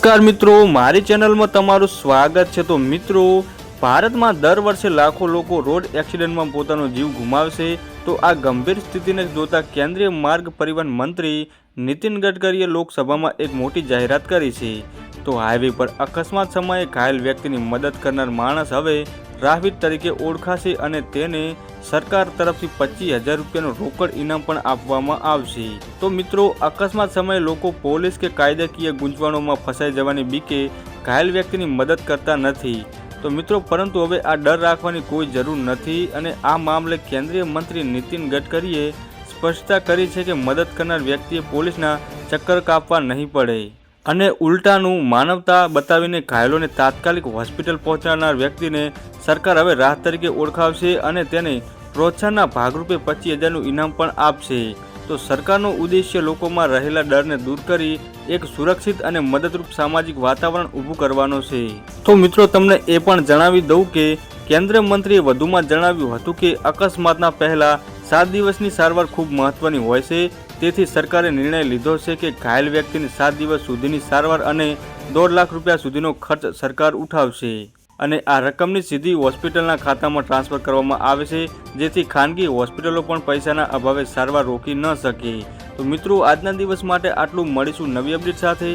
નમસ્કાર મિત્રો, મારી ચેનલમાં તમારું સ્વાગત છે. તો મિત્રો, ભારતમાં દર વર્ષે લાખો લોકો રોડ એક્સિડન્ટમાં પોતાનો જીવ ગુમાવશે. તો આ ગંભીર સ્થિતિને જોતા કેન્દ્રીય માર્ગ પરિવહન મંત્રી નીતિન ગડકરીએ લોકસભામાં એક મોટી જાહેરાત કરી છે. તો હાઈવે પર અકસ્માત સમયે ઘાયલ વ્યક્તિની મદદ કરનાર માણસ હવે રાહવીર તરીકે ઓળખાશે અને તેને સરકાર તરફથી પચીસ હજાર રૂપિયાનું રોકડ ઇનામ પણ આપવામાં આવશે. તો મિત્રો, અકસ્માત સમયે લોકો પોલીસ કે કાયદાકીય ગૂંચવણોમાં ફસાઈ જવાની બીકે ઘાયલ વ્યક્તિની મદદ કરતા નથી. તો મિત્રો, પરંતુ હવે આ ડર રાખવાની કોઈ જરૂર નથી અને આ મામલે કેન્દ્રીય મંત્રી નીતિન ગડકરીએ સ્પષ્ટતા કરી છે કે મદદ કરનાર વ્યક્તિએ પોલીસના ચક્કર કાપવા નહીં પડે. અને ઉલટાનું માનવતા બતાવીને ઘાયલોને તાત્કાલિક હોસ્પિટલ પહોંચાડનાર વ્યક્તિને સરકાર હવે રાહત તરીકે ઓળખાવશે અને તેને પ્રોત્સાહનના ભાગરૂપે પચીસ હજારનું ઇનામ પણ આપશે. તો સરકારનો ઉદ્દેશ્ય લોકોમાં રહેલા ડરને દૂર કરી એક સુરક્ષિત અને મદદરૂપ સામાજિક વાતાવરણ ઊભું કરવાનો છે. તો મિત્રો, તમને એ પણ જણાવી દઉં કે કેન્દ્રીય મંત્રીએ વધુમાં જણાવ્યું હતું કે અકસ્માતના પહેલા સાત દિવસની સારવાર ખૂબ મહત્વની હોય છે. તેથી સરકારે નિર્ણય લીધો છે કે ઘાયલ વ્યક્તિની સાત દિવસ સુધીની સારવાર અને દોઢ લાખ રૂપિયા સુધીનો ખર્ચ સરકાર ઉઠાવશે. અને આ રકમની સીધી હોસ્પિટલના ખાતામાં ટ્રાન્સફર કરવામાં આવે છે, જેથી ખાનગી હોસ્પિટલો પણ પૈસાના અભાવે સારવાર રોકી ન શકે. તો મિત્રો, આજના દિવસ માટે આટલું. મળીશું નવી અપડેટ સાથે.